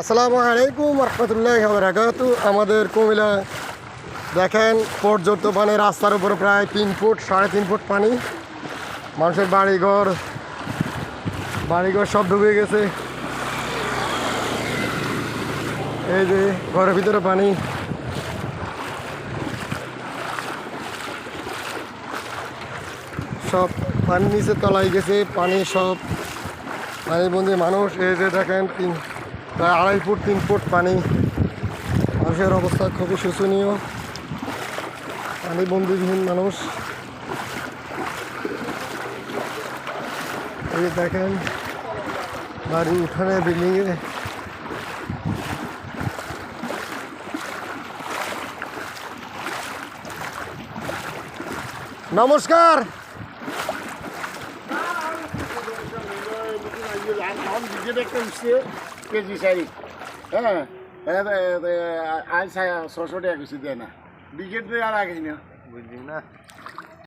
আসসালামু আলাইকুম রহমতুল্লাহ বারাকাতু আমাদের কুমিল্লা, দেখেন পর্যন্ত পানি, রাস্তার উপরে প্রায় তিন ফুট, সাড়ে তিন ফুট পানি। মানুষের বাড়িঘর বাড়িঘর সব ডুবে গেছে। এই যে, ঘরের ভিতরে পানি। সব পানি নিচে তলায় গেছে, পানি সব। পানি বন্দি মানুষ, এই যে দেখেন, তিন প্রায় আড়াই ফুট তিন ফুট পানি মানুষের অবস্থা খুবই শোচনীয় পানি বন্দিবিহীন মানুষ এই দেখেন বাড়ি উঠানে বিল্ডিংয়ে নমস্কার কেজি চারি হ্যাঁ আজ ছশো টাকা কিছু দেয় না। বিকেট আর আগে না বুঝলি না